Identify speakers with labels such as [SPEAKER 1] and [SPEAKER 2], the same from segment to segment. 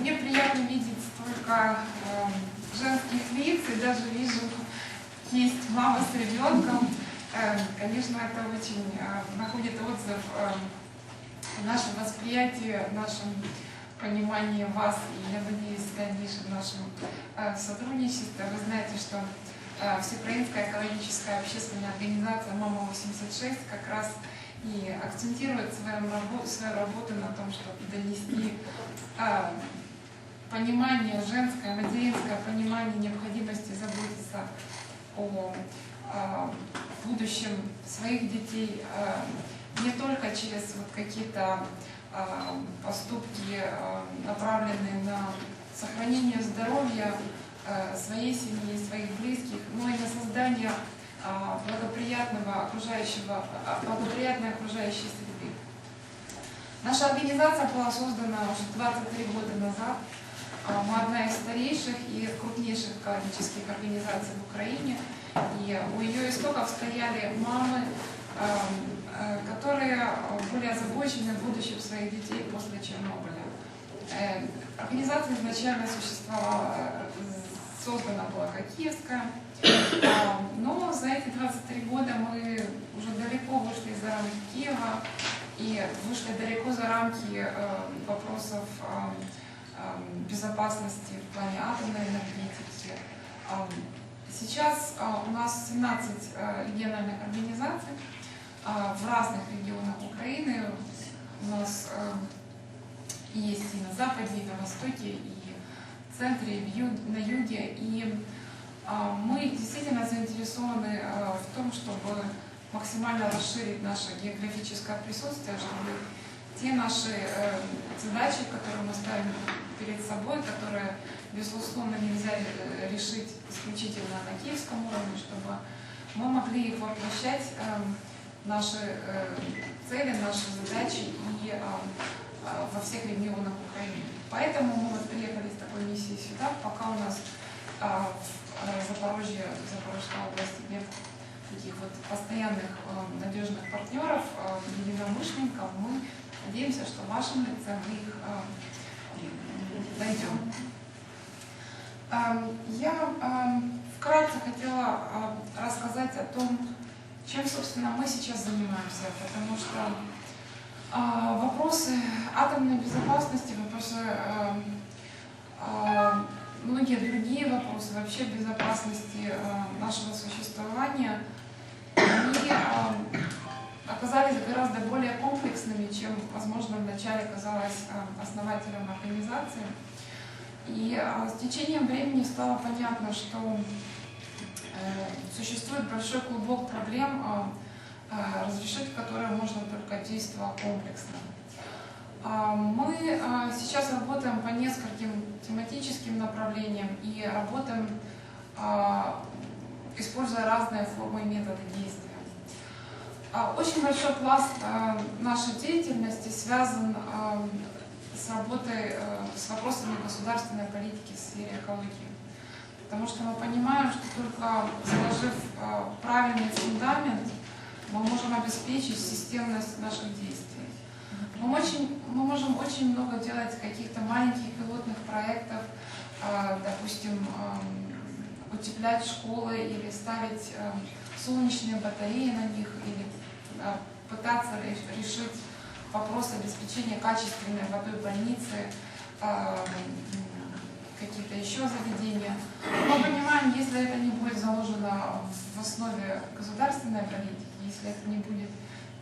[SPEAKER 1] Мне приятно видеть столько э, женских лиц, и даже вижу, есть мама с ребенком. Э, конечно, это очень э, находит отзыв в нашем восприятии, в нашем понимании вас, и я надеюсь, в дальнейшем нашем э, сотрудничестве. Вы знаете, что э, Всеукраинская экологическая общественная организация «Мама-86» как раз и акцентирует свою работу, свою на том, чтобы донести понимание женское, материнское понимание необходимости заботиться о э, будущем своих детей э, не только через вот какие-то э, поступки, направленные на сохранение здоровья своей семьи, своих близких, но и на создание а, благоприятного окружающего, а, благоприятной окружающей среды. Наша организация была создана уже 23 года назад. А, мы одна из старейших и крупнейших экологических организаций в Украине. И у ее истоков стояли мамы, которые были озабочены будущим своих детей после Чернобыля. Э, организация изначально существовала, э, создана была как Киевская, но за эти 23 года мы уже далеко вышли за рамки Киева и вышли далеко за рамки э, вопросов безопасности в плане атомной энергетики. Сейчас у нас 17 региональных организаций в разных регионах Украины. У нас есть и на западе, и на востоке, и в центре, и на юге. И а, мы действительно заинтересованы а, в том, чтобы максимально расширить наше географическое присутствие, чтобы те наши э, задачи, которые мы ставим перед собой, которые, безусловно, нельзя э, решить исключительно на киевском уровне, чтобы мы могли воплощать, эм, наши э, цели, наши задачи и во всех регионах Украины. Поэтому мы вот приехали с такой миссией сюда, пока у нас в Запорожье, Запорожской области нет таких вот постоянных надежных партнеров, единомышленников, мы надеемся, что в вашем лице мы их найдем. Я вкратце хотела рассказать о том, чем, собственно, мы сейчас занимаемся, потому что а, вопросы атомной безопасности, вопросы э, многие другие вопросы вообще безопасности э, нашего существования, они оказались гораздо более комплексными, чем, возможно, вначале казалось основателям организации. И с течением времени стало понятно, что существует большой клубок проблем, а, разрешить которые можно только действуя комплексно. А, мы а, сейчас работаем по нескольким тематическим направлениям и работаем, используя разные формы и методы действия. Очень большой пласт нашей деятельности связан с работой, с вопросами государственной политики в сфере экологии. Потому что мы понимаем, что только заложив правильный фундамент, мы можем обеспечить системность наших действий. Мы, очень, мы можем очень много делать каких-то маленьких пилотных проектов, а, допустим, утеплять школы или ставить солнечные батареи на них, или а, пытаться решить вопрос обеспечения качественной водой больницы, какие-то еще заведения. Мы понимаем, если это не будет заложено в основе государственной политики, если это не будет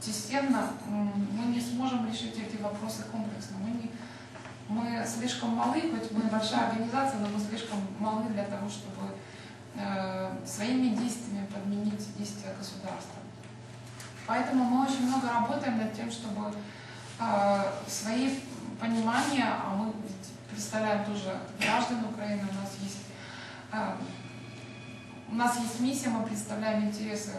[SPEAKER 1] системно, мы не сможем решить эти вопросы комплексно. Мы, не, мы слишком малы, хоть мы большая организация, но мы слишком малы для того, чтобы э, своими действиями подменить действия государства. Поэтому мы очень много работаем над тем, чтобы э, свои понимания, а мы представляем тоже граждан Украины, у нас есть э, у нас есть миссия, мы представляем интересы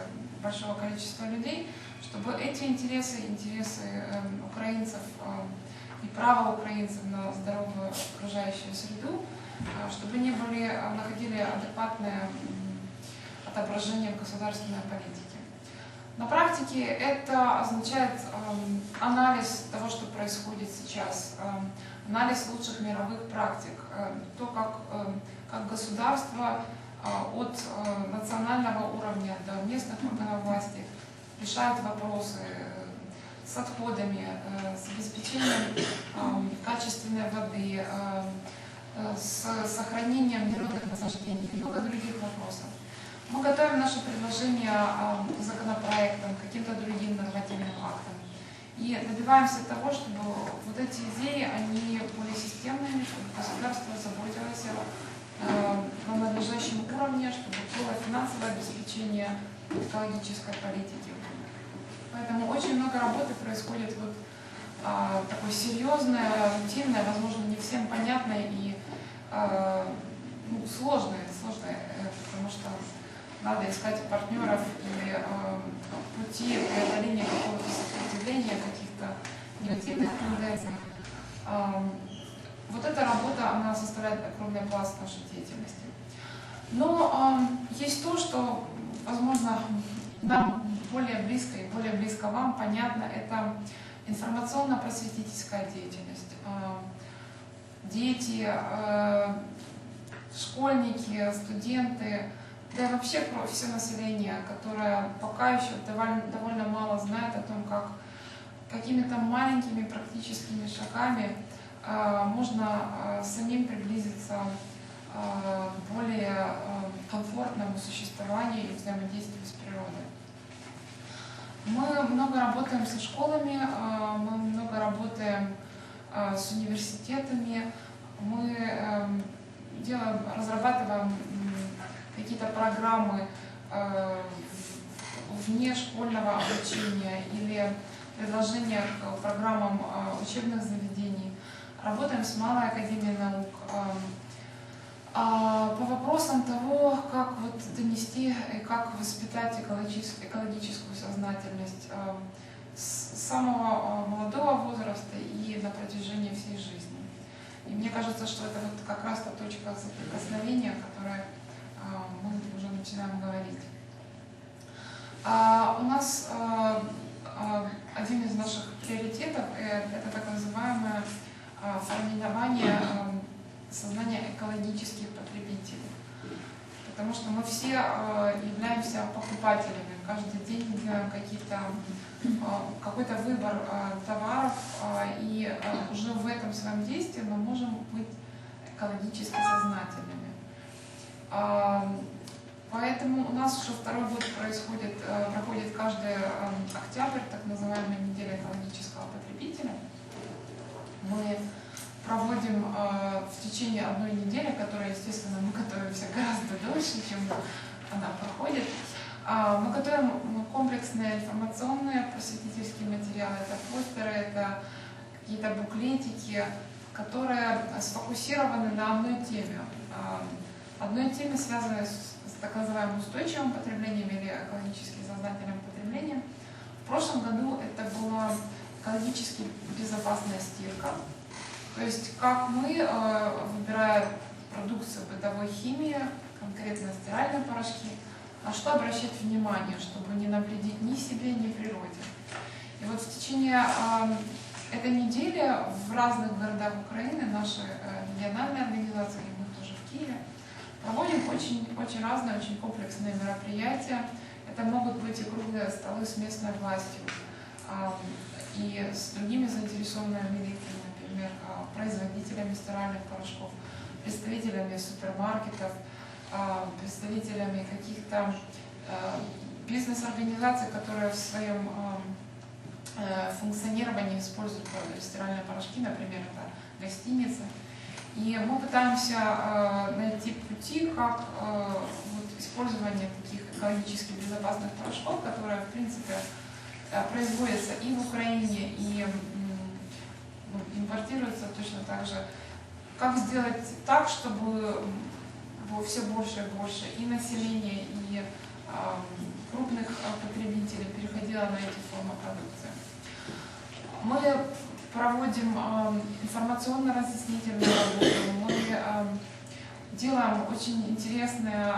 [SPEAKER 1] большого количества людей, чтобы эти интересы, интересы э, украинцев э, и право украинцев на здоровую окружающую среду, э, чтобы они были, находили адекватное отображение в государственной политике. На практике это означает эм, анализ того, что происходит сейчас, эм, анализ лучших мировых практик, э, то, как, э, как государство э, от э, национального уровня до местных органов власти решают вопросы э, с отходами, э, с обеспечением э, качественной воды, э, э, с сохранением природных насаждений и много других вопросов. Мы готовим наши предложения к законопроектам, каким-то другим нормативным актам. И добиваемся того, чтобы вот эти идеи, они были системными, чтобы государство заботилось о на надлежащем уровне, чтобы было финансовое обеспечение экологической политики. Поэтому очень много работы происходит вот а, такой серьезное, рутинное, возможно, не всем понятное и а, ну, сложное, сложное, э, потому что надо искать партнеров и э, пути преодоления какого-то сопротивления, каких-то негативных тенденций. Э, вот эта работа, она составляет огромный пласт нашей деятельности. Но э, есть то, что, возможно, нам более близко и более близко вам, понятно, это информационно-просветительская деятельность. Дети, э, школьники, студенты, да и вообще все население, которое пока еще довольно, довольно мало знает о том, как какими-то маленькими практическими шагами э, можно э, самим приблизиться э, более э, комфортному существованию и взаимодействию с природой. Мы много работаем со школами, э, мы много работаем э, с университетами, мы э, делаем, разрабатываем какие-то программы э, вне школьного обучения или предложения к программам э, учебных заведений. Работаем с Малой Академией наук э, э, по вопросам того, как вот донести и как воспитать экологическую, экологическую сознательность э, с самого э, молодого возраста и на протяжении всей жизни. И мне кажется, что это вот как раз та точка соприкосновения, которая а, начинаем говорить. А, у нас а, один из наших приоритетов э, это так называемое формирование сознания экологических потребителей. Потому что мы все являемся покупателями. Каждый день делаем какие-то какой-то выбор товаров, и уже в этом своем действии мы можем быть экологически сознательными. Поэтому у нас уже второй год происходит, э, проходит каждый октябрь, так называемая неделя экологического потребителя. Мы проводим э, в течение одной недели, которая, естественно, мы готовимся гораздо дольше, чем она проходит. А, мы готовим комплексные информационные просветительские материалы, это постеры, это какие-то буклетики, которые сфокусированы на одной теме одной теме, связанной с, с так называемым устойчивым потреблением или экологически сознательным потреблением. В прошлом году это была экологически безопасная стирка. То есть как мы, э, выбирая продукцию бытовой химии, конкретно стиральные порошки, на что обращать внимание, чтобы не навредить ни себе, ни природе. И вот в течение э, этой недели в разных городах Украины наши э, региональные организации, мы тоже в Киеве, Проводим очень, очень разные, очень комплексные мероприятия. Это могут быть и круглые столы с местной властью, и с другими заинтересованными лицами, например, а, производителями стиральных порошков, представителями супермаркетов, а, представителями каких-то а, бизнес-организаций, которые в своем э, функционировании используют стиральные порошки, например, это гостиницы. И мы пытаемся э, найти пути, как э, вот, использование таких экологически безопасных порошков, которые, в принципе, э, производятся и в Украине, и ну, импортируются точно так же. Как сделать так, чтобы было все больше и больше и населения, и э, крупных потребителей переходило на эти формы продукции. Мы проводим информационно-разъяснительную работу, мы делаем очень интересные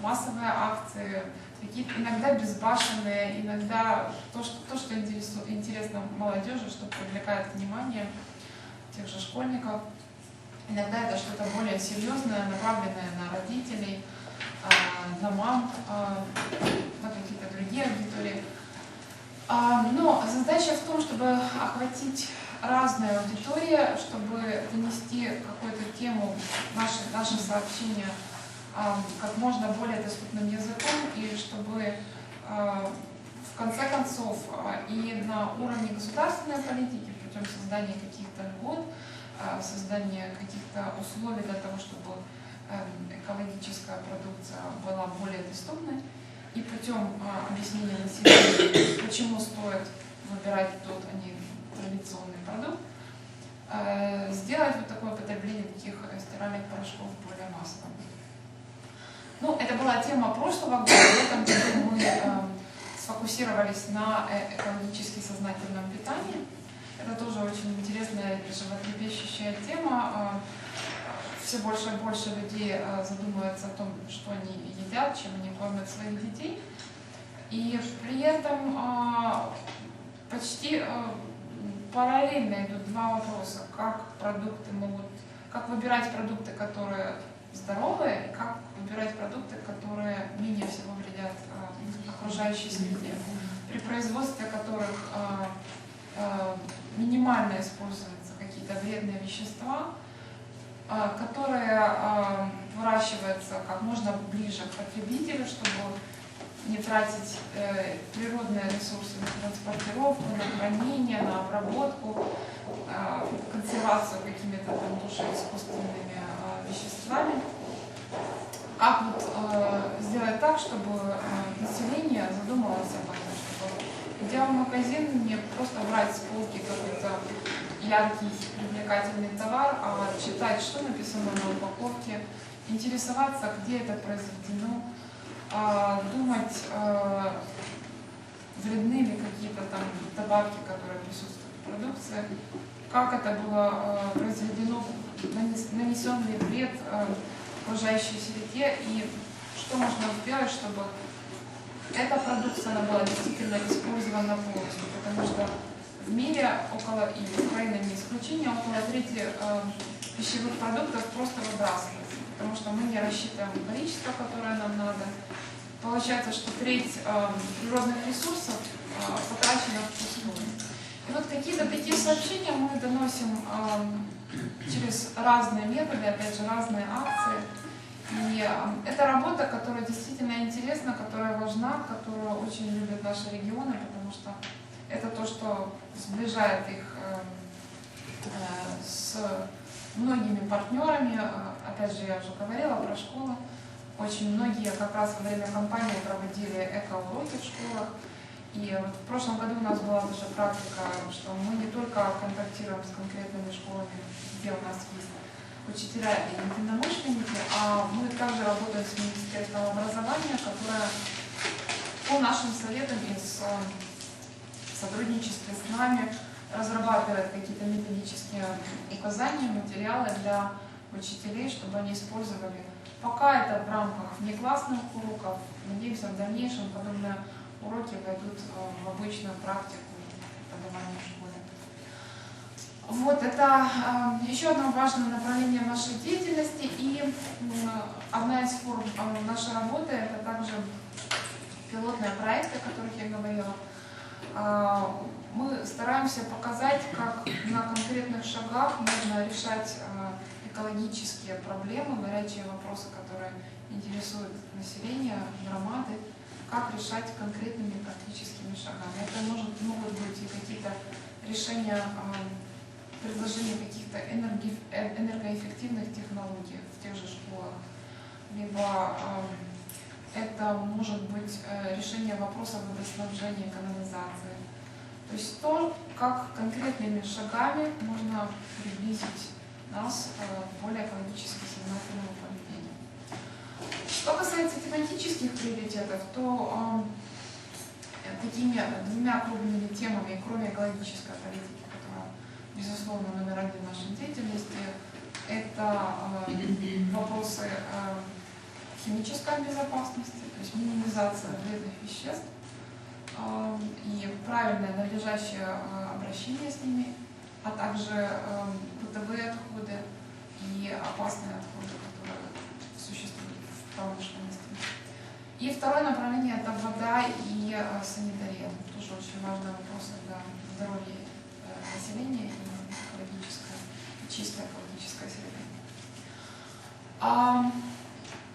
[SPEAKER 1] массовые акции, какие-то иногда безбашенные, иногда то, что, то, что интересно молодежи, что привлекает внимание тех же школьников. Иногда это что-то более серьезное, направленное на родителей, а, на мам, а, на какие-то другие аудитории. А, но задача в том, чтобы охватить разные аудитории, чтобы донести какую-то тему, наше, наше сообщение как можно более доступным языком, и чтобы в конце концов и на уровне государственной политики путем создания каких-то льгот, создания каких-то условий для того, чтобы экологическая продукция была более доступной, и путем объяснения населению, почему стоит выбирать тот, а не традиционный продукт, э, сделать вот такое потребление таких стиральных порошков более массовым. Ну, это была тема прошлого года, в этом году мы э, сфокусировались на э, экологически сознательном питании. Это тоже очень интересная животрепещущая тема. Все больше и больше людей задумываются о том, что они едят, чем они кормят своих детей. И при этом почти параллельно идут два вопроса. Как продукты могут, как выбирать продукты, которые здоровые, и как выбирать продукты, которые менее всего вредят окружающей среде. При производстве которых минимально используются какие-то вредные вещества, э, которые э, выращиваются как можно ближе к потребителю, чтобы не тратить э, природные ресурсы на транспортировку, на хранение, на обработку, консервацию какими-то там душеискусственными веществами. Как вот сделать так, чтобы население задумалось об этом, чтобы идя в магазин, не просто брать с полки какой-то яркий, привлекательный товар, а читать, что написано на упаковке, интересоваться, где это произведено, а, думать, а, вредны ли какие-то там добавки, которые присутствуют в продукции, как это было а, произведено, нанесен ли вред окружающей среде и что можно сделать, чтобы эта продукция она была действительно использована полностью, потому что в мире около, и Украина не исключение, около трети э, пищевых продуктов просто выбрасывается потому что мы не рассчитываем количество, которое нам надо. Получается, что треть э, природных ресурсов э, потрачена впустую. И вот какие-то такие сообщения мы доносим э, через разные методы, опять же, разные акции. И э, это работа, которая действительно интересна, которая важна, которую очень любят наши регионы, потому что это то, что сближает их э, э, с многими партнерами, э, опять же, я уже говорила про школы, очень многие как раз во время кампании проводили эко-уроки в школах, и вот в прошлом году у нас была даже практика, что мы не только контактируем с конкретными школами, где у нас есть учителя и единомышленники, а мы также работаем с Министерством образования, которое по нашим советам и с сотрудничестве с нами разрабатывает какие-то методические указания, материалы для учителей, чтобы они использовали. Пока это в рамках внеклассных уроков, надеемся, в дальнейшем подобные уроки войдут э, в обычную практику преподавания в школе. Вот, это э, еще одно важное направление нашей деятельности. И одна из форм э, нашей работы это также пилотные проекты, о которых я говорила. Э, мы стараемся показать, как на конкретных шагах можно решать э, экологические проблемы, горячие вопросы, которые интересуют население, громады, как решать конкретными практическими шагами. Это может, могут быть и какие-то решения, э, предложения каких-то э, энергоэффективных технологий в тех же школах, либо это может быть решение вопросов водоснабжения, канализации, то есть то, как конкретными шагами можно приблизить нас к более экологически сознательному поведению. Что касается тематических приоритетов, то э, такими двумя крупными темами, кроме экологической политики, которая, безусловно, номер один нашей деятельности, это э, вопросы э, химическая безопасность, то есть минимизация вредных веществ э, и правильное надлежащее э, обращение с ними, а также э, бытовые отходы и опасные отходы, которые существуют в промышленности. И второе направление – это вода и э, санитария. Тоже очень важные вопросы для здоровья э, населения и экологическая, чистая экологическая среда.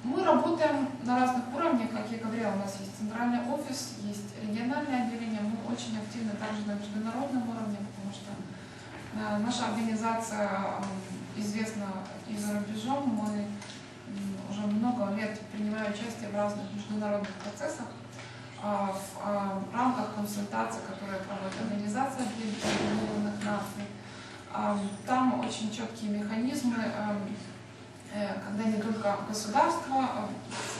[SPEAKER 1] Мы работаем на разных уровнях, как я говорила, у нас есть центральный офис, есть региональное отделение, мы очень активны также на международном уровне, потому что э, наша организация э, известна и за рубежом, мы уже много лет принимаем участие в разных международных процессах, а, в а, рамках консультаций, которые проводит Организация Объединенных Наций. Там очень четкие механизмы, когда не только государство а,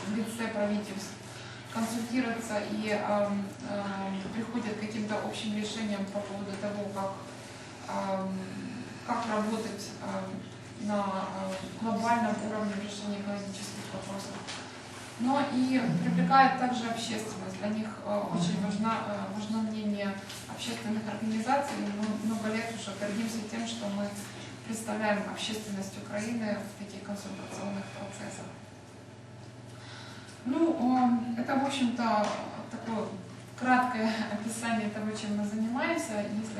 [SPEAKER 1] в лице правительств консультируется и эм, эм, приходит к каким-то общим решениям по поводу того, как, эм, как работать эм, на э, глобальном уровне в решении экологических вопросов. Но и привлекает также общественность. Для них э, очень важна, э, важно мнение общественных организаций. Мы много лет уже гордимся тем, что мы представляем общественность Украины в таких консультационных процессах. Ну, э, это, в общем-то, такое краткое описание того, чем мы занимаемся. Если